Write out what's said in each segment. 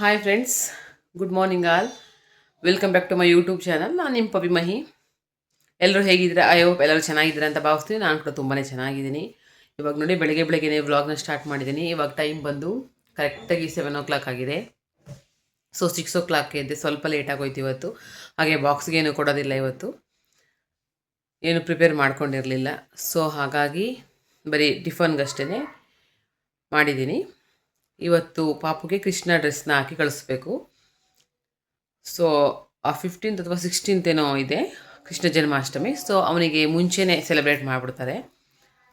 Hi friends good morning all welcome back to my YouTube channel ನಾನು ನಿಮ್ಮ puppy ಮಹಿ. ಎಲ್ಲರೂ ಹೇಗಿದ್ದೀರಾ? ಐ ಹೋಪ್ ಎಲ್ಲರೂ ಚೆನ್ನಾಗಿದ್ದೀರಾ ಅಂತ ಭಾವಿಸ್ತೀನಿ. ನಾನು ಕೂಡ ತುಂಬಾ ಚೆನ್ನಾಗಿದ್ದೀನಿ. ಇವಾಗ ನೋಡಿ ಬೆಳಗ್ಗೆ ಬೆಳಗ್ಗೆನೇ ವ್ಲಾಗ್ನ ಸ್ಟಾರ್ಟ್ ಮಾಡಿದ್ದೀನಿ. ಇವಾಗ ಟೈಮ್ ಬಂದು ಕರೆಕ್ಟಾಗಿ ಸೆವೆನ್ ಓ ಕ್ಲಾಕ್ ಆಗಿದೆ. ಸೊ ಸಿಕ್ಸ್ ಓ ಕ್ಲಾಕ್ ಎದ್ದೆ ಸ್ವಲ್ಪ ಲೇಟ್ ಆಗೋಯ್ತು ಇವತ್ತು. ಹಾಗೆ ಬಾಕ್ಸ್ಗೆ ಏನು ಕೊಡೋದಿಲ್ಲ ಇವತ್ತು. ಏನು ಪ್ರಿಪೇರ್ ಮಾಡ್ಕೊಂಡಿರಲಿಲ್ಲ. ಸೊ ಹಾಗಾಗಿ ಬರೀ ಟಿಫನ್ಗಷ್ಟೇ ಮಾಡಿದ್ದೀನಿ. ಇವತ್ತು ಪಾಪುಗೆ ಕೃಷ್ಣ ಡ್ರೆಸ್ನ ಹಾಕಿ ಕಳಿಸ್ಬೇಕು. ಸೊ ಆ ಫಿಫ್ಟೀನ್ತ್ ಅಥವಾ ಸಿಕ್ಸ್ಟೀನ್ತ್ ಏನೋ ಇದೆ, ಕೃಷ್ಣ ಜನ್ಮಾಷ್ಟಮಿ. ಸೊ ಅವನಿಗೆ ಮುಂಚೆನೇ ಸೆಲೆಬ್ರೇಟ್ ಮಾಡಿಬಿಡ್ತಾರೆ.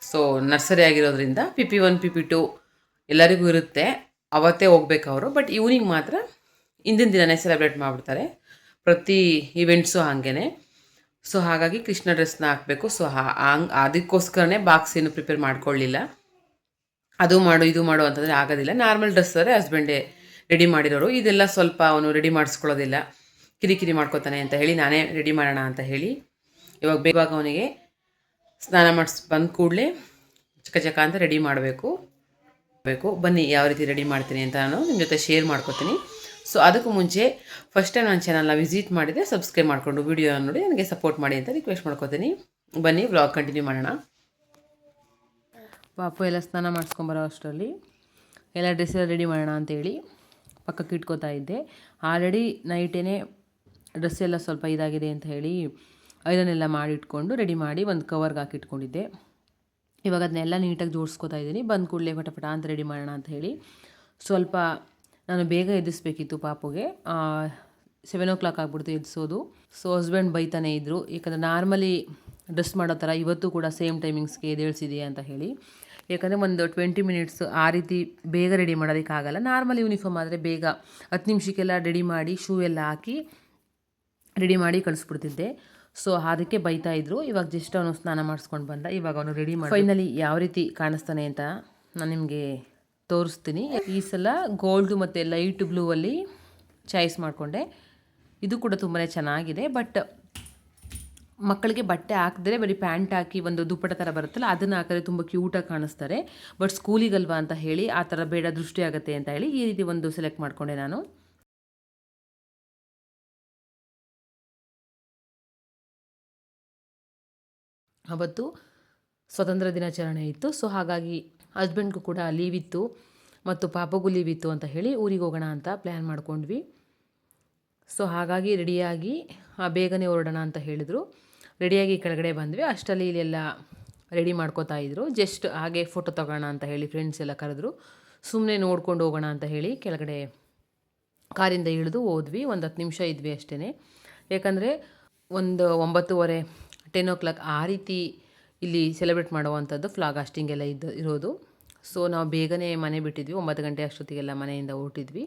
ಸೊ ನರ್ಸರಿ ಆಗಿರೋದ್ರಿಂದ P P one P P two ಎಲ್ಲರಿಗೂ ಇರುತ್ತೆ. ಅವತ್ತೇ ಹೋಗ್ಬೇಕು ಅವರು. ಬಟ್ ಇವನಿಗೆ ಮಾತ್ರ ಹಿಂದಿನ ದಿನನೇ ಸೆಲೆಬ್ರೇಟ್ ಮಾಡಿಬಿಡ್ತಾರೆ. ಪ್ರತಿ ಈವೆಂಟ್ಸು ಹಾಗೇ ಸೊ ಹಾಗಾಗಿ ಕೃಷ್ಣ ಡ್ರೆಸ್ನ ಹಾಕಬೇಕು. ಸೊ ಹಂಗೆ, ಅದಕ್ಕೋಸ್ಕರನೇ ಬಾಕ್ಸ್ ಏನು ಪ್ರಿಪೇರ್ ಮಾಡ್ಕೊಳ್ಳಿಲ್ಲ ಅದು ಮಾಡು, ಇದು ಮಾಡು ಅಂತಂದರೆ ಆಗೋದಿಲ್ಲ. ನಾರ್ಮಲ್ ಡ್ರೆಸ್ ಆದರೆ ಹಸ್ಬೆಂಡೇ ರೆಡಿ ಮಾಡಿರೋರು. ಇದೆಲ್ಲ ಸ್ವಲ್ಪ ಅವನು ರೆಡಿ ಮಾಡಿಸ್ಕೊಳ್ಳೋದಿಲ್ಲ. ಕಿರಿಕಿರಿ ಮಾಡ್ಕೋತಾನೆ ಅಂತ ಹೇಳಿ ನಾನೇ ರೆಡಿ ಮಾಡೋಣ ಅಂತ ಹೇಳಿ ಇವಾಗ ಬೇಗ ಅವನಿಗೆ ಸ್ನಾನ ಮಾಡಿಸ್, ಬಂದ ಕೂಡಲೇ ಚಕ ಚಕ ಅಂತ ರೆಡಿ ಮಾಡಬೇಕು. ಬೇಕು. ಬನ್ನಿ, ಯಾವ ರೀತಿ ರೆಡಿ ಮಾಡ್ತೀನಿ ಅಂತ ನಾನು ನಿಮ್ಮ ಜೊತೆ ಶೇರ್ ಮಾಡ್ಕೋತೀನಿ. ಸೊ ಅದಕ್ಕೂ ಮುಂಚೆ ಫಸ್ಟ್ ಟೈಮ್ ನನ್ನ ಚಾನಲ್ನ ವಿಸಿಟ್ ಮಾಡಿದರೆ ಸಬ್ಸ್ಕ್ರೈಬ್ ಮಾಡಿಕೊಂಡು ವಿಡಿಯೋ ನೋಡಿ, ನನಗೆ ಸಪೋರ್ಟ್ ಮಾಡಿ ಅಂತ ರಿಕ್ವೆಸ್ಟ್ ಮಾಡ್ಕೋತೀನಿ. ಬನ್ನಿ ವ್ಲಾಗ್ ಕಂಟಿನ್ಯೂ ಮಾಡೋಣ. ಪಾಪು ಎಲ್ಲ ಸ್ನಾನ ಮಾಡಿಸ್ಕೊಂಬರೋ ಅಷ್ಟರಲ್ಲಿ ಎಲ್ಲ ಡ್ರೆಸ್ ಎಲ್ಲ ರೆಡಿ ಮಾಡೋಣ ಅಂತೇಳಿ ಪಕ್ಕಕ್ಕೆ ಇಟ್ಕೋತಾ ಇದ್ದೆ. ಆಲ್ರೆಡಿ ನೈಟೇ ಡ್ರೆಸ್ ಎಲ್ಲ ಸ್ವಲ್ಪ ಇದಾಗಿದೆ ಅಂತ ಹೇಳಿ ಐರನ್ನೆಲ್ಲ ಮಾಡಿ ಇಟ್ಕೊಂಡು ರೆಡಿ ಮಾಡಿ ಒಂದು ಕವರ್ಗೆ ಹಾಕಿಟ್ಕೊಂಡಿದ್ದೆ ಇವಾಗ ಅದನ್ನೆಲ್ಲ ನೀಟಾಗಿ ಜೋಡಿಸ್ಕೊತಾ ಇದ್ದೀನಿ. ಬಂದ ಕೂಡಲೇ ಪಟಪಟ ಅಂತ ರೆಡಿ ಮಾಡೋಣ ಅಂತ ಹೇಳಿ ಸ್ವಲ್ಪ ನಾನು ಬೇಗ ಎದ್ದಿಸ್ಬೇಕಿತ್ತು ಪಾಪುಗೆ. ಸೆವೆನ್ ಓ ಕ್ಲಾಕ್ ಆಗ್ಬಿಡ್ತು ಎದ್ಸೋದು. ಸೊ ಹಸ್ಬೆಂಡ್ ಬೈತಾನೆ ಇದ್ದರು ಯಾಕಂದರೆ ನಾರ್ಮಲಿ ಡ್ರೆಸ್ ಮಾಡೋ ಥರ ಇವತ್ತು ಕೂಡ ಸೇಮ್ ಟೈಮಿಂಗ್ಸ್ಗೆ ಎದ್ದೇಳಿಸಿದೆಯಾ ಅಂತ ಹೇಳಿ. ಯಾಕಂದರೆ ಒಂದು ಟ್ವೆಂಟಿ ಮಿನಿಟ್ಸ್ ಆ ರೀತಿ ಬೇಗ ರೆಡಿ ಮಾಡೋದಕ್ಕಾಗಲ್ಲ. ನಾರ್ಮಲ್ ಯೂನಿಫಾರ್ಮ್ ಆದರೆ ಬೇಗ ಹತ್ತು ನಿಮಿಷಕ್ಕೆಲ್ಲ ರೆಡಿ ಮಾಡಿ ಶೂ ಎಲ್ಲ ಹಾಕಿ ರೆಡಿ ಮಾಡಿ ಕಳಿಸ್ಬಿಡ್ತಿದ್ದೆ. ಸೊ ಅದಕ್ಕೆ ಬೈತಾ ಇದ್ರು. ಇವಾಗ ಜಸ್ಟ್ ಅವನು ಸ್ನಾನ ಮಾಡಿಸ್ಕೊಂಡು ಬಂದ. ಇವಾಗ ಅವನು ರೆಡಿ ಮಾಡಿ ಫೈನಲಿ ಯಾವ ರೀತಿ ಕಾಣಿಸ್ತಾನೆ ಅಂತ ನಾನು ನಿಮಗೆ ತೋರಿಸ್ತೀನಿ. ಈ ಸಲ ಗೋಲ್ಡು ಮತ್ತು ಲೈಟ್ ಬ್ಲೂ ಅಲ್ಲಿ ಚಾಯ್ಸ್ ಮಾಡಿಕೊಂಡೆ. ಇದು ಕೂಡ ತುಂಬಾ ಚೆನ್ನಾಗಿದೆ. ಬಟ್ ಮಕ್ಕಳಿಗೆ ಬಟ್ಟೆ ಹಾಕಿದ್ರೆ ಬರೀ ಪ್ಯಾಂಟ್ ಹಾಕಿ ಒಂದು ದುಪ್ಪಟ ಥರ ಬರುತ್ತಲ್ಲ, ಅದನ್ನು ಹಾಕಿದ್ರೆ ತುಂಬ ಕ್ಯೂಟಾಗಿ ಕಾಣಿಸ್ತಾರೆ. ಬಟ್ ಸ್ಕೂಲಿಗಲ್ವಾ ಅಂತ ಹೇಳಿ ಆ ಥರ ಬೇಡ ದೃಷ್ಟಿ ಆಗುತ್ತೆ ಅಂತ ಹೇಳಿ ಈ ರೀತಿ ಒಂದು ಸೆಲೆಕ್ಟ್ ಮಾಡಿಕೊಂಡೆ ನಾನು. ಅವತ್ತು ಸ್ವತಂತ್ರ ದಿನಾಚರಣೆ ಇತ್ತು. ಸೊ ಹಾಗಾಗಿ ಹಸ್ಬೆಂಡ್ಗೂ ಕೂಡ ಲೀವ್ ಇತ್ತು ಮತ್ತು ಪಾಪಗೂ ಲೀವ್ ಇತ್ತು ಅಂತ ಹೇಳಿ ಊರಿಗೆ ಹೋಗೋಣ ಅಂತ ಪ್ಲ್ಯಾನ್ ಮಾಡ್ಕೊಂಡ್ವಿ. ಸೊ ಹಾಗಾಗಿ ರೆಡಿಯಾಗಿ ಬೇಗನೆ ಹೊರಡೋಣ ಅಂತ ಹೇಳಿದರು. ರೆಡಿಯಾಗಿ ಕೆಳಗಡೆ ಬಂದ್ವಿ. ಅಷ್ಟರಲ್ಲಿ ಇಲ್ಲೆಲ್ಲ ರೆಡಿ ಮಾಡ್ಕೋತಾ ಇದ್ರು. ಜಸ್ಟ್ ಹಾಗೆ ಫೋಟೋ ತಗೋಣ ಅಂತ ಹೇಳಿ ಫ್ರೆಂಡ್ಸ್ ಎಲ್ಲ ಕರೆದ್ರು. ಸುಮ್ಮನೆ ನೋಡ್ಕೊಂಡು ಹೋಗೋಣ ಅಂತ ಹೇಳಿ ಕೆಳಗಡೆ ಕಾರಿಂದ ಇಳಿದು ಹೋದ್ವಿ. ಒಂದು ಹತ್ತು ನಿಮಿಷ ಇದ್ವಿ ಅಷ್ಟೇ ಯಾಕಂದರೆ ಒಂದು ಒಂಬತ್ತುವರೆ ಟೆನ್ ಓ ಕ್ಲಾಕ್ ಆ ರೀತಿ ಇಲ್ಲಿ ಸೆಲೆಬ್ರೇಟ್ ಮಾಡುವಂಥದ್ದು ಫ್ಲಾಗ್ ಆಸ್ಟಿಂಗ್ ಎಲ್ಲ ಇದ್ದು ಇರೋದು. ಸೊ ನಾವು ಬೇಗನೆ ಮನೆ ಬಿಟ್ಟಿದ್ವಿ. ಒಂಬತ್ತು ಗಂಟೆ ಅಷ್ಟೊತ್ತಿಗೆಲ್ಲ ಮನೆಯಿಂದ ಹೊರಟಿದ್ವಿ.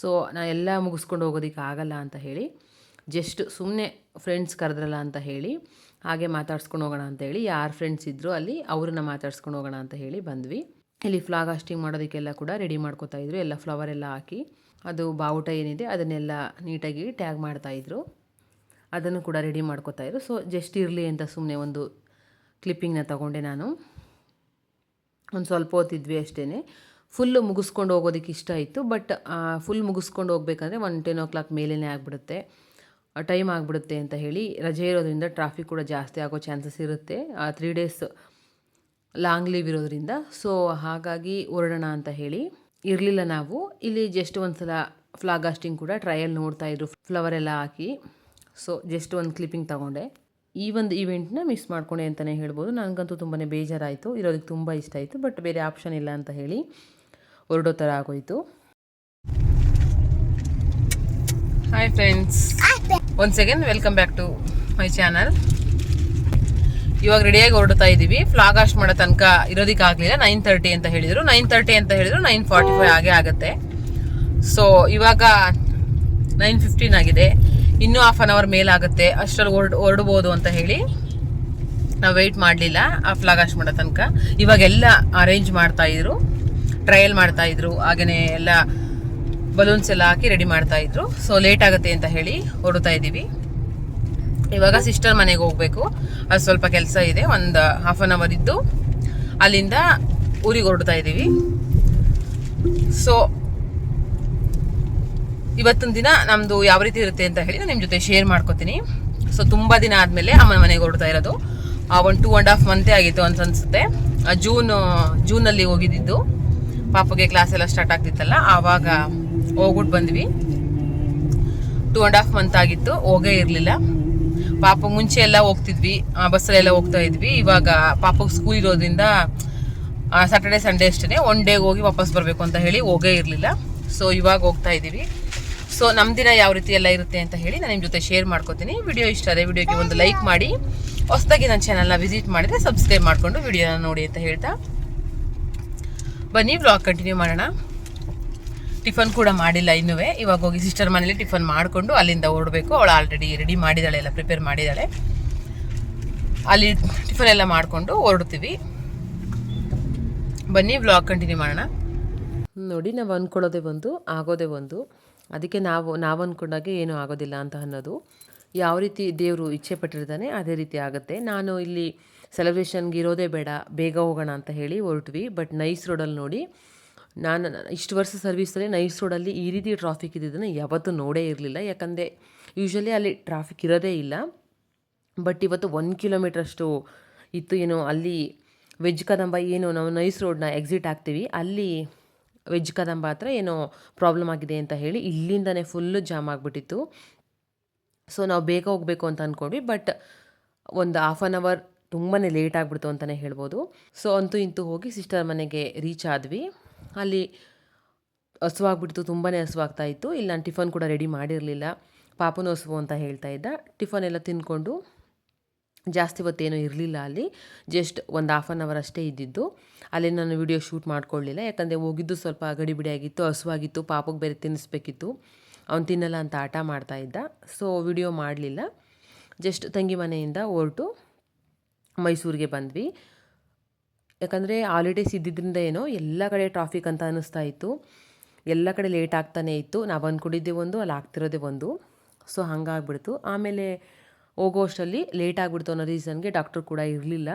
ಸೊ ನಾ ಎಲ್ಲ ಮುಗಿಸ್ಕೊಂಡು ಹೋಗೋದಕ್ಕೆ ಆಗಲ್ಲ ಅಂತ ಹೇಳಿ. ಜಸ್ಟ್ ಸುಮ್ಮನೆ ಫ್ರೆಂಡ್ಸ್ ಕರೆದ್ರಲ್ಲ ಅಂತ ಹೇಳಿ, ಹಾಗೆ ಮಾತಾಡ್ಸ್ಕೊಂಡು ಹೋಗೋಣ ಅಂತ ಹೇಳಿ, ಯಾರು ಫ್ರೆಂಡ್ಸ್ ಇದ್ದರು ಅಲ್ಲಿ ಅವ್ರನ್ನ ಮಾತಾಡ್ಸ್ಕೊಂಡು ಹೋಗೋಣ ಅಂತ ಹೇಳಿ ಬಂದ್ವಿ. ಇಲ್ಲಿ ಫ್ಲಾಗ್ ಆಸ್ಟಿಂಗ್ ಮಾಡೋದಕ್ಕೆಲ್ಲ ಕೂಡ ರೆಡಿ ಮಾಡ್ಕೋತಾ ಇದ್ರು. ಎಲ್ಲ ಫ್ಲವರ್ ಎಲ್ಲ ಹಾಕಿ, ಅದು ಬಾವುಟ ಏನಿದೆ ಅದನ್ನೆಲ್ಲ ನೀಟಾಗಿ ಟ್ಯಾಗ್ ಮಾಡ್ತಾಯಿದ್ರು ಅದನ್ನು ಕೂಡ ರೆಡಿ ಮಾಡ್ಕೋತಾ ಇದ್ರು. ಸೊ ಜಸ್ಟ್ ಇರಲಿ ಅಂತ ಸುಮ್ಮನೆ ಒಂದು ಕ್ಲಿಪ್ಪಿಂಗ್ನ ತಗೊಂಡೆ ನಾನು. ಒಂದು ಸ್ವಲ್ಪ ಹೊತ್ತಿದ್ವಿ ಅಷ್ಟೇ ಫುಲ್ಲು ಮುಗಿಸ್ಕೊಂಡು ಹೋಗೋದಕ್ಕೆ ಇಷ್ಟ ಇತ್ತು ಬಟ್ ಫುಲ್ ಮುಗಿಸ್ಕೊಂಡು ಹೋಗ್ಬೇಕಂದ್ರೆ ಒನ್ ಟೆನ್ ಓ ಕ್ಲಾಕ್ ಮೇಲೇ ಆಗಿಬಿಡುತ್ತೆ. ಟೈಮ್ ಆಗಿಬಿಡುತ್ತೆ ಅಂತ ಹೇಳಿ ರಜೆ ಇರೋದ್ರಿಂದ ಟ್ರಾಫಿಕ್ ಕೂಡ ಜಾಸ್ತಿ ಆಗೋ ಚಾನ್ಸಸ್ ಇರುತ್ತೆ. ಆ ತ್ರೀ ಡೇಸ್ ಲಾಂಗ್ ಲೀವ್ ಇರೋದ್ರಿಂದ. ಸೊ ಹಾಗಾಗಿ ಹೊರಡೋಣ ಅಂತ ಹೇಳಿ ಇರಲಿಲ್ಲ ನಾವು. ಇಲ್ಲಿ ಜಸ್ಟ್ ಒಂದು ಸಲ ಫ್ಲಾಗ್ ಆಸ್ಟಿಂಗ್ ಕೂಡ ಟ್ರಯಲ್ ನೋಡ್ತಾಯಿದ್ರು ಫ್ಲವರ್ ಎಲ್ಲ ಹಾಕಿ. ಸೊ ಜಸ್ಟ್ ಒಂದು ಕ್ಲಿಪ್ಪಿಂಗ್ ತಗೊಂಡೆ. ಈ ಒಂದು ಇವೆಂಟ್ನ ಮಿಸ್ ಮಾಡ್ಕೊಂಡೆ ಅಂತಲೇ ಹೇಳ್ಬೋದು. ನನಗಂತೂ ತುಂಬಾ ಬೇಜಾರಾಯಿತು. ಇರೋದಕ್ಕೆ ತುಂಬ ಇಷ್ಟ ಆಯಿತು. ಬಟ್ ಬೇರೆ ಆಪ್ಷನ್ ಇಲ್ಲ ಅಂತ ಹೇಳಿ ಹೊರಡೋ ಥರ ಆಗೋಯಿತು. Hi friends one second welcome back to my channel ಇವಾಗ ರೆಡಿಯಾಗಿ ಹೊರಡ್ತಾ ಇದ್ದೀವಿ ಫ್ಲಾಗ್ ಆಸ್ಟ್ ಮಾಡೋ ತನಕ ಇರೋದಕ್ಕೆ ಆಗಲಿಲ್ಲ ನೈನ್ ತರ್ಟಿ ಅಂತ ಹೇಳಿದರು. ನೈನ್ ತರ್ಟಿ ಅಂತ ಹೇಳಿದರು ನೈನ್ ಫಾರ್ಟಿ ಫೈವ್ ಹಾಗೆ ಆಗುತ್ತೆ. ಸೊ ಇವಾಗ ನೈನ್ ಫಿಫ್ಟೀನ್ ಆಗಿದೆ. ಇನ್ನೂ ಹಾಫ್ ಆನ್ ಅವರ್ ಮೇಲಾಗುತ್ತೆ ಅಷ್ಟರಲ್ಲಿ ಹೊರಡ್ ಹೊರಡ್ಬೋದು ಅಂತ ಹೇಳಿ ನಾವು ವೆಯ್ಟ್ ಮಾಡಲಿಲ್ಲ. ಆ ಫ್ಲಾಗ್ ಆಸ್ಟ್ ಮಾಡೋ ತನಕ. ಇವಾಗೆಲ್ಲ ಅರೇಂಜ್ ಮಾಡ್ತಾಯಿದ್ರು ಟ್ರಯಲ್ ಮಾಡ್ತಾಯಿದ್ರು ಹಾಗೆಯೇ ಎಲ್ಲ ಬಲೂನ್ಸ್ ಎಲ್ಲ ಹಾಕಿ ರೆಡಿ ಮಾಡ್ತಾ ಇದ್ರು. ಸೊ ಲೇಟ್ ಆಗುತ್ತೆ ಅಂತ ಹೇಳಿ ಹೊರಡ್ತಾ ಇದ್ದೀವಿ. ಇವಾಗ ಸಿಸ್ಟರ್ ಮನೆಗೆ ಹೋಗ್ಬೇಕು. ಅದು ಸ್ವಲ್ಪ ಕೆಲಸ ಇದೆ. ಒಂದು ಹಾಫ್ ಆನ್ ಅವರ್ ಇದ್ದು ಅಲ್ಲಿಂದ ಊರಿಗೆ ಹೊರಡ್ತಾ ಇದ್ದೀವಿ. ಸೊ ಇವತ್ತಿನ ದಿನ ನಮ್ಮದು ಯಾವ ರೀತಿ ಇರುತ್ತೆ ಅಂತ ಹೇಳಿ ನಾನು ನಿಮ್ಮ ಜೊತೆ ಶೇರ್ ಮಾಡ್ಕೋತೀನಿ. ಸೊ ತುಂಬ ದಿನ ಆದಮೇಲೆ ಅಮ್ಮನ ಮನೆಗೆ ಹೊರಡ್ತಾ ಇರೋದು. ಒಂದು ಟೂ ಆ್ಯಂಡ್ ಹಾಫ್ ಮಂತೇ ಆಗಿತ್ತು ಅಂತ ಅನ್ಸುತ್ತೆ ಜೂನ್ ಜೂನಲ್ಲಿ ಹೋಗಿದ್ದಿದ್ದು ಪಾಪಗೆ ಕ್ಲಾಸ್ ಎಲ್ಲ ಸ್ಟಾರ್ಟ್ ಆಗ್ತಿತ್ತಲ್ಲ, ಆವಾಗ ಹೋಗ್ಬಿಟ್ಟು ಬಂದ್ವಿ. ಟೂ ಆ್ಯಂಡ್ ಹಾಫ್ ಮಂತ್ ಆಗಿತ್ತು, ಹೋಗೇ ಇರಲಿಲ್ಲ. ಪಾಪ ಮುಂಚೆ ಎಲ್ಲ ಹೋಗ್ತಿದ್ವಿ ಬಸ್ಸಲ್ಲೆಲ್ಲ ಹೋಗ್ತಾ ಇದ್ವಿ. ಇವಾಗ ಪಾಪಗೆ ಸ್ಕೂಲ್ ಇರೋದ್ರಿಂದ ಸಾಟರ್ಡೆ ಸಂಡೇ ಅಷ್ಟೇ ಒನ್ ಡೇಗೆ ಹೋಗಿ ವಾಪಸ್ ಬರಬೇಕು ಅಂತ ಹೇಳಿ ಹೋಗೇ ಇರಲಿಲ್ಲ. ಸೊ ಇವಾಗ ಹೋಗ್ತಾ ಇದ್ದೀವಿ ಸೊ ನಮ್ಮ ದಿನ ಯಾವ ರೀತಿ ಎಲ್ಲ ಇರುತ್ತೆ ಅಂತ ಹೇಳಿ ನಾನು ನಿಮ್ಮ ಜೊತೆ ಶೇರ್ ಮಾಡ್ಕೋತೀನಿ. ವಿಡಿಯೋ ಇಷ್ಟ ಆದರೆ ವಿಡಿಯೋಗೆ ಒಂದು ಲೈಕ್ ಮಾಡಿ. ಹೊಸದಾಗಿ ನನ್ನ ಚಾನಲ್ನ ವಿಸಿಟ್ ಮಾಡಿದರೆ ಸಬ್ಸ್ಕ್ರೈಬ್ ಮಾಡಿಕೊಂಡು ವಿಡಿಯೋನ ನೋಡಿ ಅಂತ ಹೇಳ್ತಾ. ಬನ್ನಿ ವ್ಲಾಗ್ ಕಂಟಿನ್ಯೂ ಮಾಡೋಣ. ಟಿಫನ್ ಕೂಡ ಮಾಡಿಲ್ಲ ಇನ್ನೂ ಇವಾಗ ಹೋಗಿ ಸಿಸ್ಟರ್ ಮನೇಲಿ ಟಿಫನ್ ಮಾಡಿಕೊಂಡು ಅಲ್ಲಿಂದ ಹೊರಡಬೇಕು. ಅವಳು ಆಲ್ರೆಡಿ ರೆಡಿ ಮಾಡಿದ್ದಾಳೆ ಎಲ್ಲ ಪ್ರಿಪೇರ್ ಮಾಡಿದ್ದಾಳೆ ಅಲ್ಲಿ ಟಿಫನ್ ಎಲ್ಲ ಮಾಡಿಕೊಂಡು ಹೊರಡ್ತೀವಿ. ಬನ್ನಿ ವ್ಲಾಗ್ ಕಂಟಿನ್ಯೂ ಮಾಡೋಣ. ನೋಡಿ, ನಾವು ಅಂದ್ಕೊಳ್ಳೋದೇ ಒಂದು, ಆಗೋದೇ ಒಂದು. ಅದಕ್ಕೆ ನಾವು ನಾವು ಅಂದ್ಕೊಂಡಾಗೆ ಏನೂ ಆಗೋದಿಲ್ಲ ಅಂತ ಅನ್ನೋದು. ಯಾವ ರೀತಿ ದೇವರು ಇಚ್ಛೆ ಪಟ್ಟಿರ್ತಾನೆ, ಅದೇ ರೀತಿ ಆಗುತ್ತೆ. ನಾನು ಇಲ್ಲಿ ಸೆಲೆಬ್ರೇಷನ್ಗೆ ಇರೋದೇ ಬೇಡ, ಬೇಗ ಹೋಗೋಣ ಅಂತ ಹೇಳಿ ಹೊರಟ್ವಿ. ಬಟ್ ನೈಸ್ ರೋಡಲ್ಲಿ ನೋಡಿ ನಾನು ಇಷ್ಟು ವರ್ಷ ಸರ್ವೀಸಲ್ಲಿ ನೈಸ್ ರೋಡಲ್ಲಿ ಈ ರೀತಿ ಟ್ರಾಫಿಕ್ ಇದ್ದಿದ್ದನ್ನು ಯಾವತ್ತೂ ನೋಡೇ ಇರಲಿಲ್ಲ. ಯಾಕಂದರೆ ಯೂಶ್ವಲಿ ಅಲ್ಲಿ ಟ್ರಾಫಿಕ್ ಇರೋದೇ ಇಲ್ಲ. ಬಟ್ ಇವತ್ತು ಒಂದು ಕಿಲೋಮೀಟ್ರಷ್ಟು ಇತ್ತು, ಏನೋ, ಅಲ್ಲಿ ವೆಜ್ ಕದಂಬ ಏನು, ನಾವು ನೈಸ್ ರೋಡ್ನ ಎಕ್ಸಿಟ್ ಆಗ್ತೀವಿ ಅಲ್ಲಿ ವೆಜ್ ಕದಂಬ ಹತ್ರ ಏನೋ ಪ್ರಾಬ್ಲಮ್ ಆಗಿದೆ ಅಂತ ಹೇಳಿ ಇಲ್ಲಿಂದನೇ ಫುಲ್ಲು ಜಾಮ್ ಆಗಿಬಿಟ್ಟಿತ್ತು. ಸೊ ನಾವು ಬೇಗ ಹೋಗಬೇಕು ಅಂತ ಅಂದ್ಕೊಂಡ್ವಿ ಬಟ್ ಒಂದು ಹಾಫ್ ಆನ್ ಅವರ್ ತುಂಬಾ ಲೇಟ್ ಆಗಿಬಿಡ್ತು ಅಂತಲೇ ಹೇಳ್ಬೋದು. ಸೊ ಅಂತೂ ಇಂತೂ ಹೋಗಿ ಸಿಸ್ಟರ್ ಮನೆಗೆ ರೀಚ್ ಆದ್ವಿ. ಅಲ್ಲಿ ಹಸುವಾಗ್ಬಿಡ್ತು ತುಂಬಾ ಹಸುವಾಗ್ತಾ ಇತ್ತು ಇಲ್ಲಿ ನಾನು ಟಿಫನ್ ಕೂಡ ರೆಡಿ ಮಾಡಿರಲಿಲ್ಲ. ಪಾಪನ ಹಸುವು ಅಂತ ಹೇಳ್ತಾ ಇದ್ದ. ಟಿಫನ್ ಎಲ್ಲ ತಿಂದ್ಕೊಂಡು ಜಾಸ್ತಿ ಹೊತ್ತೇನೂ ಇರಲಿಲ್ಲ ಅಲ್ಲಿ. ಜಸ್ಟ್ ಒಂದು ಹಾಫ್ ಆನ್ ಅವರ್ ಅಷ್ಟೇ ಇದ್ದಿದ್ದು. ಅಲ್ಲಿ ನಾನು ವಿಡಿಯೋ ಶೂಟ್ ಮಾಡ್ಕೊಳ್ಳಿಲ್ಲ. ಯಾಕಂದರೆ ಹೋಗಿದ್ದು ಸ್ವಲ್ಪ ಗಡಿಬಿಡಿಯಾಗಿತ್ತು ಹಸುವಾಗಿತ್ತು, ಪಾಪಗೆ ಬೇರೆ ತಿನ್ನಿಸ್ಬೇಕಿತ್ತು. ಅವ್ನು ತಿನ್ನಲ್ಲ ಅಂತ ಆಟ ಮಾಡ್ತಾ ಇದ್ದ. ಸೊ ವಿಡಿಯೋ ಮಾಡಲಿಲ್ಲ. ಜಸ್ಟ್ ತಂಗಿ ಮನೆಯಿಂದ ಹೊರಟು ಮೈಸೂರಿಗೆ ಬಂದ್ವಿ. ಯಾಕಂದರೆ ಹಾಲಿಡೇಸ್ ಇದ್ದಿದ್ದರಿಂದ ಏನೋ ಎಲ್ಲ ಕಡೆ ಟ್ರಾಫಿಕ್ ಅಂತ ಅನ್ನಿಸ್ತಾ ಇತ್ತು. ಎಲ್ಲ ಕಡೆ ಲೇಟ್ ಆಗ್ತಾನೆ ಇತ್ತು. ನಾವು ಅಂದ್ಕೊಂಡಿದ್ದೆ ಒಂದು, ಅಲ್ಲಿ ಆಗ್ತಿರೋದೆ ಒಂದು. ಸೊ ಹಂಗಾಗ್ಬಿಡ್ತು. ಆಮೇಲೆ ಹೋಗೋ ಅಷ್ಟರಲ್ಲಿ ಲೇಟ್ ಆಗಿಬಿಡ್ತು ಅನ್ನೋ ರೀಸನ್ಗೆ ಡಾಕ್ಟ್ರು ಕೂಡ ಇರಲಿಲ್ಲ.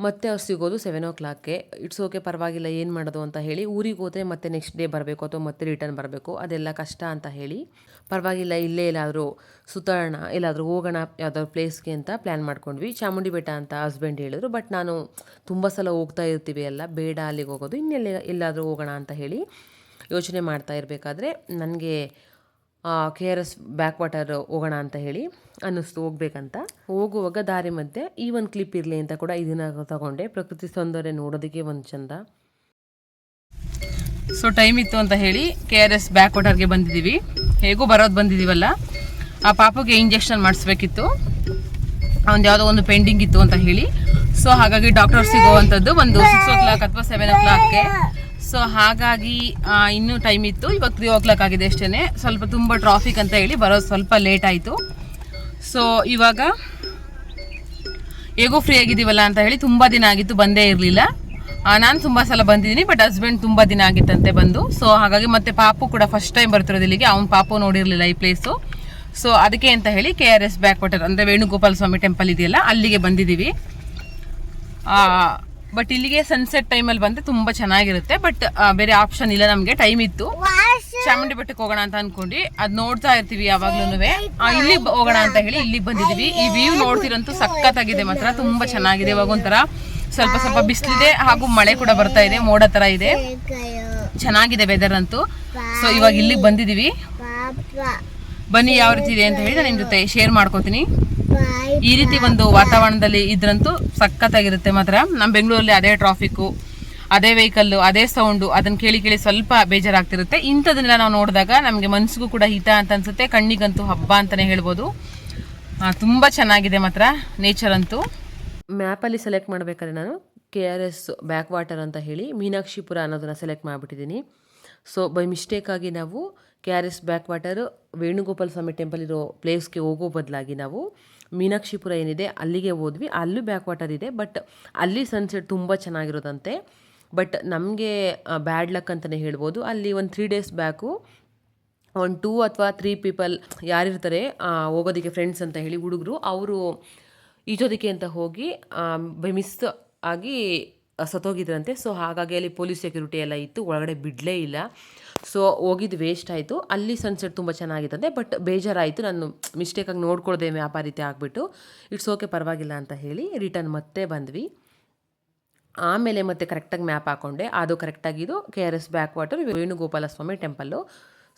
ಮತ್ತೆ ಅವ್ರು ಸಿಗೋದು ಸೆವೆನ್ ಓ ಕ್ಲಾಕ್ಗೆ ಇಟ್ಸ್ ಓಕೆ ಪರವಾಗಿಲ್ಲ, ಏನು ಮಾಡೋದು ಅಂತ ಹೇಳಿ ಊರಿಗೆ ಹೋದರೆ ಮತ್ತೆ ನೆಕ್ಸ್ಟ್ ಡೇ ಬರಬೇಕು ಅಥವಾ ಮತ್ತೆ ರಿಟರ್ನ್ ಬರಬೇಕು. ಅದೆಲ್ಲ ಕಷ್ಟ ಅಂತ ಹೇಳಿ. ಪರವಾಗಿಲ್ಲ, ಇಲ್ಲೇ ಎಲ್ಲಾದರೂ ಸುತ್ತಾಡೋಣ, ಎಲ್ಲಾದರೂ ಹೋಗೋಣ ಯಾವುದಾದ್ರು ಪ್ಲೇಸ್ಗೆ ಅಂತ ಪ್ಲ್ಯಾನ್ ಮಾಡ್ಕೊಂಡ್ವಿ. ಚಾಮುಂಡಿ ಬೆಟ್ಟ ಅಂತ ಹಸ್ಬೆಂಡ್ ಹೇಳಿದ್ರು. ಬಟ್ ನಾನು ತುಂಬ ಸಲ ಹೋಗ್ತಾ ಇರ್ತೀವಿ ಎಲ್ಲ. ಬೇಡ ಅಲ್ಲಿಗೆ ಹೋಗೋದು. ಇನ್ನೆಲ್ಲ ಎಲ್ಲಾದರೂ ಹೋಗೋಣ ಅಂತ ಹೇಳಿ ಯೋಚನೆ ಮಾಡ್ತಾ ಇರಬೇಕಾದ್ರೆ, ನನಗೆ K R S backwater ಹೋಗೋಣ ಅಂತ ಹೇಳಿ ಅನ್ನಿಸ್ತು, ಹೋಗ್ಬೇಕಂತ. ಹೋಗುವಾಗ ದಾರಿ ಮಧ್ಯೆ ಈ ಒಂದು ಕ್ಲಿಪ್ ಇರಲಿ ಅಂತ ಕೂಡ ಇದನ್ನ ತಗೊಂಡೆ. ಪ್ರಕೃತಿ ಸೌಂದರ್ಯ ನೋಡೋದಕ್ಕೆ ಒಂದು ಚಂದ. ಸೊ ಟೈಮ್ ಇತ್ತು ಅಂತ ಹೇಳಿ ಕೆ ಆರ್ ಎಸ್ ಬ್ಯಾಕ್ ವಾಟರ್ಗೆ ಬಂದಿದ್ದೀವಿ ಹೇಗೂ ಬರೋದು ಬಂದಿದ್ದೀವಲ್ಲ ಆ ಪಾಪಗೆ ಇಂಜೆಕ್ಷನ್ ಮಾಡಿಸ್ಬೇಕಿತ್ತು. ಒಂದು ಯಾವುದೋ ಒಂದು ಪೆಂಡಿಂಗ್ ಇತ್ತು ಅಂತ ಹೇಳಿ. ಸೊ ಹಾಗಾಗಿ ಡಾಕ್ಟರ್ ಸಿಗುವಂಥದ್ದು ಒಂದು ಸಿಕ್ಸ್ ಓ ಕ್ಲಾಕ್ ಅಥವಾ ಸೆವೆನ್ ಓ ಕ್ಲಾಕ್ಗೆ ಸೊ ಹಾಗಾಗಿ ಇನ್ನೂ ಟೈಮ್ ಇತ್ತು. ಇವಾಗ ತ್ರೀ ಓ ಕ್ಲಾಕ್ ಆಗಿದೆ ಅಷ್ಟೇ ಸ್ವಲ್ಪ ತುಂಬ ಟ್ರಾಫಿಕ್ ಅಂತ ಹೇಳಿ ಬರೋದು ಸ್ವಲ್ಪ ಲೇಟ್ ಆಯಿತು. ಸೊ ಇವಾಗ ಹೇಗೋ ಫ್ರೀ ಆಗಿದ್ದೀವಲ್ಲ ಅಂತ ಹೇಳಿ ತುಂಬ ದಿನ ಆಗಿತ್ತು, ಬಂದೇ ಇರಲಿಲ್ಲ. ನಾನು ತುಂಬ ಸಲ ಬಂದಿದ್ದೀನಿ ಬಟ್ ಹಸ್ಬೆಂಡ್ ತುಂಬ ದಿನ ಆಗಿತ್ತಂತೆ ಬಂದು. ಸೊ ಹಾಗಾಗಿ ಮತ್ತೆ ಪಾಪು ಕೂಡ ಫಸ್ಟ್ ಟೈಮ್ ಬರ್ತಿರೋದು ಇಲ್ಲಿಗೆ. ಅವ್ನು ಪಾಪು ನೋಡಿರಲಿಲ್ಲ ಈ ಪ್ಲೇಸು ಸೊ ಅದಕ್ಕೆ ಅಂತ ಹೇಳಿ K R S backwater Venugopala Venugopal Swamy temple ಇದೆಯಲ್ಲ, ಅಲ್ಲಿಗೆ ಬಂದಿದ್ದೀವಿ. ಬಟ್ ಇಲ್ಲಿಗೆ ಸನ್ಸೆಟ್ ಟೈಮಲ್ಲಿ ಬಂದ್ರೆ ತುಂಬ ಚೆನ್ನಾಗಿರುತ್ತೆ. ಬಟ್ ಬೇರೆ ಆಪ್ಷನ್ ಇಲ್ಲ ನಮಗೆ. ಟೈಮ್ ಇತ್ತು. ಚಾಮುಂಡಿ ಬೆಟ್ಟಕ್ಕೆ ಹೋಗೋಣ ಅಂತ ಅನ್ಕೊಂಡು. ಅದ್ ನೋಡ್ತಾ ಇರ್ತೀವಿ ಯಾವಾಗ್ಲೂ ಇಲ್ಲಿ ಹೋಗೋಣ ಅಂತ ಹೇಳಿ ಇಲ್ಲಿಗೆ ಬಂದಿದೀವಿ. ಈ ವ್ಯೂ ನೋಡ್ತಿರಂತೂ ಸಖತ್ತಾಗಿದೆ ಮಾತ್ರ. ತುಂಬಾ ಚೆನ್ನಾಗಿದೆ ಇವಾಗ ಒಂಥರ ಸ್ವಲ್ಪ ಸ್ವಲ್ಪ ಬಿಸಿಲಿದೆ ಹಾಗೂ ಮಳೆ ಕೂಡ ಬರ್ತಾ ಇದೆ. ಮೋಡ ತರ ಇದೆ. ಚೆನ್ನಾಗಿದೆ ವೆದರ್ ಅಂತೂ. ಸೊ ಇವಾಗ ಇಲ್ಲಿಗೆ ಬಂದಿದೀವಿ. ಬನ್ನಿ ಯಾವ ರೀತಿ ಇದೆ ಅಂತ ಹೇಳಿ ನಾನು ನಿಮ್ ಜೊತೆ ಶೇರ್ ಮಾಡ್ಕೋತೀನಿ. ಈ ರೀತಿ ಒಂದು ವಾತಾವರಣದಲ್ಲಿ ಇದ್ರಂತೂ ಸಖತ್ತಾಗಿರುತ್ತೆ ಮಾತ್ರ ನಮ್ಮ ಬೆಂಗಳೂರಲ್ಲಿ ಅದೇ ಟ್ರಾಫಿಕ್ಕು ಅದೇ ವೆಹಿಕಲ್ ಅದೇ ಸೌಂಡು ಅದನ್ನ ಕೇಳಿ ಕೇಳಿ ಸ್ವಲ್ಪ ಬೇಜಾರಾಗ್ತಿರುತ್ತೆ. ಇಂಥದನ್ನೆಲ್ಲ ನಾವು ನೋಡಿದಾಗ ನಮಗೆ ಮನಸ್ಸಿಗೂ ಕೂಡ ಹಿತ ಅಂತ ಅನ್ಸುತ್ತೆ, ಕಣ್ಣಿಗಂತೂ ಹಬ್ಬ ಅಂತಲೇ ಹೇಳ್ಬೋದು. ತುಂಬ ಚೆನ್ನಾಗಿದೆ ಮಾತ್ರ ನೇಚರ್ ಅಂತೂ. ಮ್ಯಾಪಲ್ಲಿ ಸೆಲೆಕ್ಟ್ ಮಾಡಬೇಕಾದ್ರೆ ನಾನು K R S backwater ಅಂತ ಹೇಳಿ ಮೀನಾಕ್ಷಿಪುರ ಅನ್ನೋದನ್ನು ಸೆಲೆಕ್ಟ್ ಮಾಡಿಬಿಟ್ಟಿದ್ದೀನಿ. ಸೊ ಬೈ ಮಿಸ್ಟೇಕಾಗಿ ನಾವು K R S backwater Venugopala Swamy temple ಇರೋ ಪ್ಲೇಸ್ಗೆ ಹೋಗೋ ಬದಲಾಗಿ ನಾವು ಮೀನಾಕ್ಷಿಪುರ ಏನಿದೆ, ಅಲ್ಲಿಗೆ ಹೋದ್ವಿ. ಅಲ್ಲೂ ಬ್ಯಾಕ್ ವಾಟರ್ ಇದೆ ಬಟ್ ಅಲ್ಲಿ ಸನ್ಸೆಟ್ ತುಂಬ ಚೆನ್ನಾಗಿರೋದಂತೆ. ಬಟ್ ನಮಗೆ ಬ್ಯಾಡ್ ಲಕ್ ಅಂತಲೇ ಹೇಳ್ಬೋದು. ಅಲ್ಲಿ ಒಂದು ತ್ರೀ ಡೇಸ್ ಬ್ಯಾಕು ಒಂದು ಟೂ ಅಥವಾ ತ್ರೀ ಪೀಪಲ್ ಯಾರಿರ್ತಾರೆ ಹೋಗೋದಕ್ಕೆ ಫ್ರೆಂಡ್ಸ್ ಅಂತ ಹೇಳಿ ಹುಡುಗರು, ಅವರು ಈಜೋದಕ್ಕೆ ಅಂತ ಹೋಗಿ ಮಿಸ್ ಆಗಿ ಸತ್ತೋಗಿದ್ರಂತೆ. ಸೊ ಹಾಗಾಗಿ ಅಲ್ಲಿ ಪೊಲೀಸ್ ಸೆಕ್ಯೂರಿಟಿ ಎಲ್ಲ ಇತ್ತು. ಒಳಗಡೆ ಬಿಡಲೇ ಇಲ್ಲ. ಸೊ ಹೋಗಿದ್ದು ವೇಸ್ಟ್ ಆಯಿತು. ಅಲ್ಲಿ ಸನ್ಸೆಟ್ ತುಂಬ ಚೆನ್ನಾಗಿತ್ತಂತೆ ಬಟ್ ಬೇಜಾರಾಯಿತು. ನಾನು ಮಿಸ್ಟೇಕಾಗಿ ನೋಡ್ಕೊಳ್ದೆ ಮ್ಯಾಪ್ ಆ ರೀತಿ ಆಗಿಬಿಟ್ಟು ಇಟ್ಸ್ ಓಕೆ ಪರವಾಗಿಲ್ಲ ಅಂತ ಹೇಳಿ ರಿಟರ್ನ್ ಮತ್ತೆ ಬಂದ್ವಿ. ಆಮೇಲೆ ಮತ್ತೆ ಕರೆಕ್ಟಾಗಿ ಮ್ಯಾಪ್ ಹಾಕ್ಕೊಂಡೆ ಅದು ಕರೆಕ್ಟಾಗಿದ್ದು K R S backwater Venugopala Swamy temple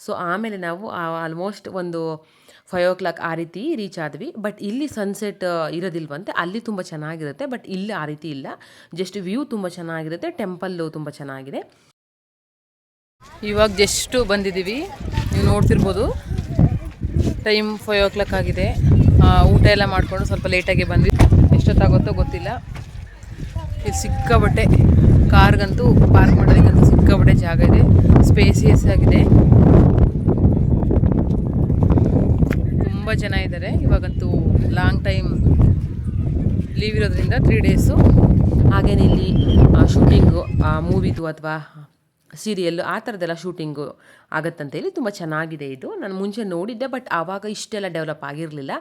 so ಆಮೇಲೆ ನಾವು ಆಲ್ಮೋಸ್ಟ್ ಒಂದು ಫೈವ್ ಓ ಕ್ಲಾಕ್ ಆ ರೀತಿ ರೀಚ್ ಆದ್ವಿ. ಬಟ್ ಇಲ್ಲಿ ಸನ್ಸೆಟ್ ಇರೋದಿಲ್ವಂತೆ. ಅಲ್ಲಿ ತುಂಬ ಚೆನ್ನಾಗಿರುತ್ತೆ. ಬಟ್ ಇಲ್ಲಿ ಆ ರೀತಿ ಇಲ್ಲ. ಜಸ್ಟ್ ವ್ಯೂ ತುಂಬ ಚೆನ್ನಾಗಿರುತ್ತೆ. ಟೆಂಪಲ್ಲು ತುಂಬ ಚೆನ್ನಾಗಿದೆ. ಇವಾಗ ಜಸ್ಟು ಬಂದಿದ್ದೀವಿ ನೀವು ನೋಡ್ತಿರ್ಬೋದು. ಟೈಮ್ ಫೈವ್ ಓ ಕ್ಲಾಕ್ ಆಗಿದೆ ಊಟ ಎಲ್ಲ ಮಾಡಿಕೊಂಡು ಸ್ವಲ್ಪ ಲೇಟಾಗಿ ಬಂದ್ವಿ. ಎಷ್ಟೊತ್ತಾಗುತ್ತೋ ಗೊತ್ತಿಲ್ಲ. ಇಲ್ಲಿ ಸಿಕ್ಕಾಬಟ್ಟೆ ಕಾರ್ಗಂತೂ ಪಾರ್ಕ್ ಮಾಡೋದಕ್ಕಂತೂ ಸಿಕ್ಕಾಬಟ್ಟೆ ಜಾಗ ಇದೆ. ಸ್ಪೇಸಿಯಸ್ ಆಗಿದೆ. ತುಂಬ ಜನ ಇದ್ದಾರೆ ಇವಾಗಂತೂ ಲಾಂಗ್ ಟೈಮ್ ಲೀವ್ ಇರೋದ್ರಿಂದ ತ್ರೀ ಡೇಸು ಹಾಗೇನೆ ಇಲ್ಲಿ ಶೂಟಿಂಗು ಮೂವಿದು ಅಥವಾ ಸೀರಿಯಲ್ ಆ ಥರದ್ದೆಲ್ಲ ಶೂಟಿಂಗು ಹೇಳಿ ತುಂಬ ಚೆನ್ನಾಗಿದೆ ಇದು. ನಾನು ಮುಂಚೆ ನೋಡಿದ್ದೆ ಬಟ್ ಆವಾಗ ಇಷ್ಟೆಲ್ಲ ಡೆವಲಪ್ ಆಗಿರಲಿಲ್ಲ.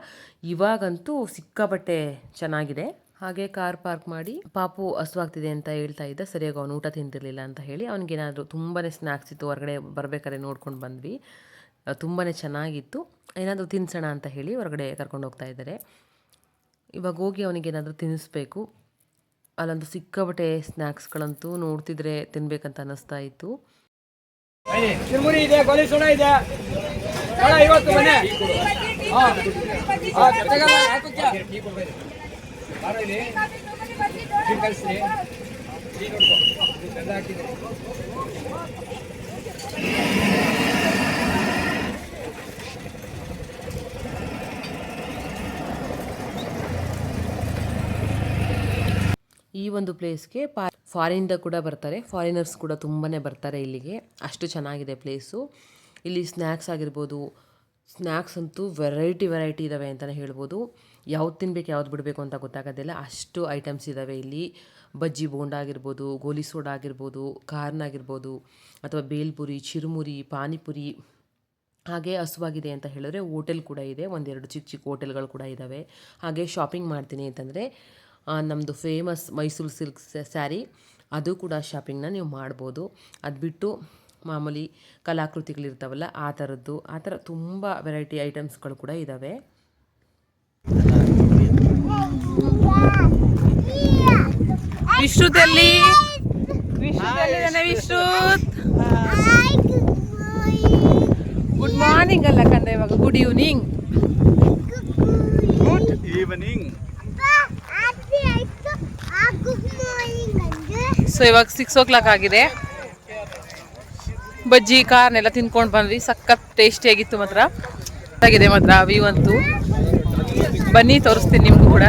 ಇವಾಗಂತೂ ಸಿಕ್ಕಾಪಟ್ಟೆ ಚೆನ್ನಾಗಿದೆ. ಹಾಗೆ ಕಾರ್ ಪಾರ್ಕ್ ಮಾಡಿ, ಪಾಪು ಹಸುವಾಗ್ತಿದೆ ಅಂತ ಹೇಳ್ತಾ ಇದ್ದ. ಸರಿಯಾಗಿ ಅವನು ಊಟ ತಿಂತಿರಲಿಲ್ಲ ಅಂತ ಹೇಳಿ ಅವನಿಗೇನಾದರೂ ತುಂಬಾ ಸ್ನ್ಯಾಕ್ಸ್ ಇತ್ತು, ಹೊರಗಡೆ ಬರಬೇಕಾದ್ರೆ ನೋಡ್ಕೊಂಡು ಬಂದ್ವಿ. ತುಂಬಾ ಚೆನ್ನಾಗಿತ್ತು. ಏನಾದರೂ ತಿನ್ಸೋಣ ಅಂತ ಹೇಳಿ ಹೊರಗಡೆ ಕರ್ಕೊಂಡು ಹೋಗ್ತಾ ಇದ್ದಾರೆ. ಇವಾಗ ಹೋಗಿ ಅವನಿಗೆ ಏನಾದರೂ ತಿನ್ನಿಸ್ಬೇಕು. ಅಲ್ಲಂತೂ ಸಿಕ್ಕಾಪಟ್ಟೆ ಸ್ನ್ಯಾಕ್ಸ್ಗಳಂತೂ ನೋಡ್ತಿದ್ರೆ ತಿನ್ಬೇಕಂತ ಅನ್ನಿಸ್ತಾ ಇತ್ತು ಇದೆ ಗೋಲಿ ಸೋಡ ಇದೆ ಬೇಡ ಇವತ್ತು ಬನ್ನಿ ಹಾ ಹಾ ತಗೋ ಬಾ, ಹಾಕೋಕ್ಕೆ. ಬಾರೋ ಇಲ್ಲಿ. ಟೀ ಕಳ್ಸಿ. ಟೀ ನೋಡ್ಕೊ. ಎಲ್ಲ ಹಾಕಿದೆ. ಈ ಒಂದು ಪ್ಲೇಸ್ಗೆ ಪಾ, ಫಾರಿನಿಂದ ಕೂಡ ಬರ್ತಾರೆ. ಫಾರಿನರ್ಸ್ ಕೂಡ ತುಂಬಾ ಬರ್ತಾರೆ ಇಲ್ಲಿಗೆ. ಅಷ್ಟು ಚೆನ್ನಾಗಿದೆ ಪ್ಲೇಸು. ಇಲ್ಲಿ ಸ್ನ್ಯಾಕ್ಸ್ ಆಗಿರ್ಬೋದು ಸ್ನ್ಯಾಕ್ಸ್ ಅಂತೂ ವೆರೈಟಿ ವೆರೈಟಿ ಇದ್ದಾವೆ ಅಂತಲೇ ಹೇಳ್ಬೋದು. ಯಾವ್ದು ತಿನ್ಬೇಕು, ಯಾವ್ದು ಬಿಡಬೇಕು ಅಂತ ಗೊತ್ತಾಗೋದಿಲ್ಲ. ಅಷ್ಟು ಐಟಮ್ಸ್ ಇದ್ದಾವೆ ಇಲ್ಲಿ. ಬಜ್ಜಿ ಬೋಂಡ ಆಗಿರ್ಬೋದು, ಗೋಲಿ ಸೋಡಾ ಆಗಿರ್ಬೋದು, ಕಾರ್ನ್ ಆಗಿರ್ಬೋದು, ಅಥವಾ ಬೇಲ್ಪುರಿ, ಚಿರುಮುರಿ, ಪಾನಿಪುರಿ. ಹಾಗೆ ಹಸುವಾಗಿದೆ ಅಂತ ಹೇಳಿದ್ರೆ ಹೋಟೆಲ್ ಕೂಡ ಇದೆ. ಒಂದೆರಡು ಚಿಕ್ಕ ಚಿಕ್ಕ ಹೋಟೆಲ್ಗಳು ಕೂಡ ಇದ್ದಾವೆ ಹಾಗೆ ಶಾಪಿಂಗ್ ಮಾಡ್ತೀನಿ ಅಂತಂದರೆ ನಮ್ಮದು ಫೇಮಸ್ ಮೈಸೂರು ಸಿಲ್ಕ್ ಸ್ಯಾರಿ ಅದು ಕೂಡ ಶಾಪಿಂಗ್ನ ನೀವು ಮಾಡ್ಬೋದು. ಅದು ಬಿಟ್ಟು ಮಾಮೂಲಿ ಕಲಾಕೃತಿಗಳಿರ್ತಾವಲ್ಲ ಆ ಥರದ್ದು ಆ ಥರ ತುಂಬ ವೆರೈಟಿ ಐಟಮ್ಸ್ಗಳು ಕೂಡ ಇದ್ದಾವೆ ವಿಶ್ರುತಲ್ಲಿ. ವಿಶ್ರುತಲ್ಲಿದ್ದಾನೆ ವಿಶ್ರುತ್. ಗುಡ್ ಮಾರ್ನಿಂಗ್ ಅಲ್ಲ ಕಂದ ಇವಾಗ. Good evening good evening so ಇವಾಗ ಸಿಕ್ಸ್ ಓ ಕ್ಲಾಕ್ ಆಗಿದೆ. ಬಜ್ಜಿ ಕಾರ್ನೆಲ್ಲ ತಿನ್ಕೊಂಡು ಬಂದ್ವಿ. ಸಖತ್ ಟೇಸ್ಟಿಯಾಗಿತ್ತು ಮಾತ್ರ. ಆಗಿದೆ ಮಾತ್ರ ವ್ಯೂ ಅಂತೂ. ಬನ್ನಿ, ತೋರಿಸ್ತೀನಿ ನಿಮಗೂ ಕೂಡ.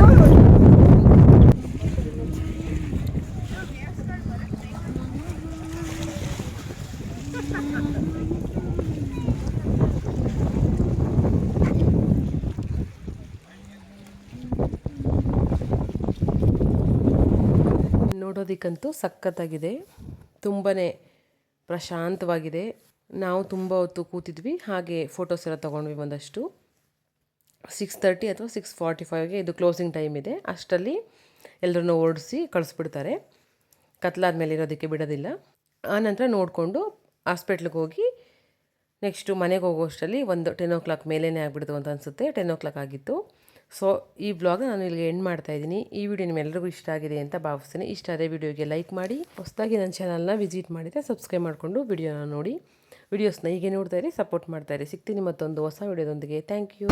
ನೋಡೋದಕ್ಕಂತೂ ಸಖತ್ತಾಗಿದೆ. ತುಂಬಾ ಪ್ರಶಾಂತವಾಗಿದೆ. ನಾವು ತುಂಬ ಹೊತ್ತು ಕೂತಿದ್ವಿ. ಹಾಗೆ ಫೋಟೋಸ್ ಎಲ್ಲ ತೊಗೊಂಡ್ವಿ ಒಂದಷ್ಟು ಸಿಕ್ಸ್ ತರ್ಟಿ ಅಥವಾ ಸಿಕ್ಸ್ ಫಾರ್ಟಿ ಫೈವ್ಗೆ ಇದು ಕ್ಲೋಸಿಂಗ್ ಟೈಮ್ ಇದೆ. ಅಷ್ಟರಲ್ಲಿ ಎಲ್ಲರನ್ನೂ ಓಡಿಸಿ ಕಳಿಸ್ಬಿಡ್ತಾರೆ. ಕತ್ಲಾದ್ಮೇಲೆ ಇರೋದಕ್ಕೆ ಬಿಡೋದಿಲ್ಲ. ಆನಂತರ ನೋಡಿಕೊಂಡು ಹಾಸ್ಪಿಟ್ಲಿಗೆ ಹೋಗಿ ನೆಕ್ಸ್ಟು ಮನೆಗೆ ಹೋಗೋಷ್ಟರಲ್ಲಿ ಒಂದು ಟೆನ್ ಓ ಕ್ಲಾಕ್ ಮೇಲೇ ಆಗಿಬಿಡ್ತು ಅಂತ ಅನಿಸುತ್ತೆ. ಟೆನ್ ಓ ಕ್ಲಾಕ್ ಆಗಿತ್ತು. ಸೊ ಈ ಬ್ಲಾಗ್ನ ನಾನು ಇಲ್ಲಿಗೆ ಎಂಡ್ ಮಾಡ್ತಾ ಇದ್ದೀನಿ. ಈ ವಿಡಿಯೋ ನಿಮ್ಮೆಲ್ಲರಿಗೂ ಇಷ್ಟ ಆಗಿದೆ ಅಂತ ಭಾವಿಸ್ತೀನಿ. ಇಷ್ಟ ಅದೇ ವಿಡಿಯೋಗೆ ಲೈಕ್ ಮಾಡಿ, ಹೊಸದಾಗಿ ನನ್ನ ಚಾನಲ್ನ ವಿಸಿಟ್ ಮಾಡಿದರೆ ಸಬ್ಸ್ಕ್ರೈಬ್ ಮಾಡಿಕೊಂಡು ವಿಡಿಯೋನ ನೋಡಿ. ವಿಡಿಯೋಸ್ನ ಹೀಗೆ ನೋಡ್ತಾ ಇರಿ ಸಪೋರ್ಟ್ ಮಾಡ್ತಾ ಇರಿ. ಸಿಗ್ತೀನಿ ಮತ್ತೊಂದು ಹೊಸ ವಿಡಿಯೋದೊಂದಿಗೆ ಥ್ಯಾಂಕ್ ಯು